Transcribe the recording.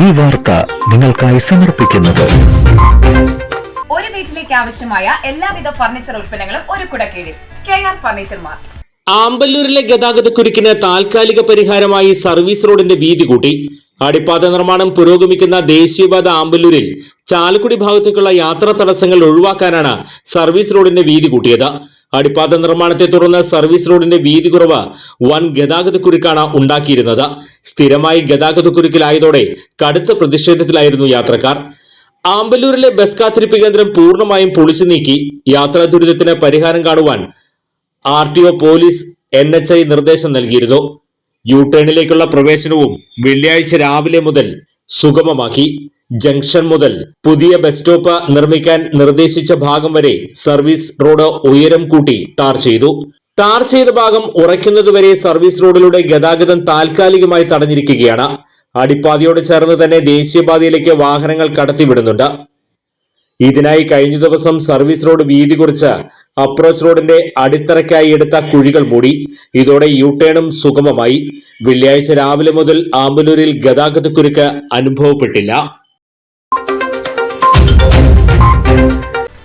ഈ വാർത്ത നിങ്ങൾക്കായി സമർപ്പിക്കുന്നത്. ഒരു വീട്ടിലേക്ക് ആവശ്യമായ എല്ലാവിധ ഫർണിച്ചർ ഉൽപ്പന്നങ്ങളും ഒരു കുടക്കീഴിൽ. K R furniture mart. ആമ്പല്ലൂരിലെ ഗതാഗതക്കുരുക്കിന് താൽക്കാലിക പരിഹാരമായി സർവീസ് റോഡിന്റെ വീതി കൂട്ടി. അടിപ്പാത നിർമ്മാണം പുരോഗമിക്കുന്ന ദേശീയപാത ആമ്പല്ലൂരിൽ ചാലക്കുടി ഭാഗത്തേക്കുള്ള യാത്രാ തടസ്സങ്ങൾ ഒഴിവാക്കാനാണ് സർവീസ് റോഡിന്റെ വീതി കൂട്ടിയത്. അടിപ്പാത നിർമ്മാണത്തെ തുടർന്ന് സർവീസ് റോഡിന്റെ വീതി കുറവ് വൻ ഗതാഗതക്കുരുക്കാണ് ഉണ്ടാക്കിയിരുന്നത്. സ്ഥിരമായി ഗതാഗതക്കുരുക്കിലായതോടെ കടുത്ത പ്രതിഷേധത്തിലായിരുന്നു യാത്രക്കാർ. ആമ്പല്ലൂരിലെ ബസ് കാത്തിരിപ്പ് കേന്ദ്രം പൂർണമായും പൊളിച്ചു നീക്കി യാത്രാ ദുരിതത്തിന് പരിഹാരം കാണുവാൻ R T O police N H I നിർദ്ദേശം നൽകിയിരുന്നു. യു ടേണിലേക്കുള്ള പ്രവേശനവും വെള്ളിയാഴ്ച രാവിലെ മുതൽ സുഗമമാക്കി. ജംഗ്ഷൻ മുതൽ പുതിയ ബസ് സ്റ്റോപ്പ് നിർമ്മിക്കാൻ നിർദ്ദേശിച്ച ഭാഗം വരെ സർവീസ് റോഡ് ഉയരം കൂട്ടി ടാർ ചെയ്തു. ടാർ ചെയ്ത ഭാഗം ഉറയ്ക്കുന്നതുവരെ സർവീസ് റോഡിലൂടെ ഗതാഗതം താൽക്കാലികമായി തടഞ്ഞിരിക്കുകയാണ്. അടിപ്പാതയോട് ചേർന്ന് തന്നെ ദേശീയപാതയിലേക്ക് വാഹനങ്ങൾ കടത്തിവിടുന്നുണ്ട്. ഇതിനായി കഴിഞ്ഞ ദിവസം സർവീസ് റോഡ് വീതി കുറിച്ച് അപ്രോച്ച് റോഡിന്റെ അടിത്തറയ്ക്കായി എടുത്ത കുഴികൾ മൂടി. ഇതോടെ യു ടേണും സുഗമമായി. വെള്ളിയാഴ്ച രാവിലെ മുതൽ ആമ്പലൂരിൽ ഗതാഗതക്കുരുക്ക് അനുഭവപ്പെട്ടില്ല.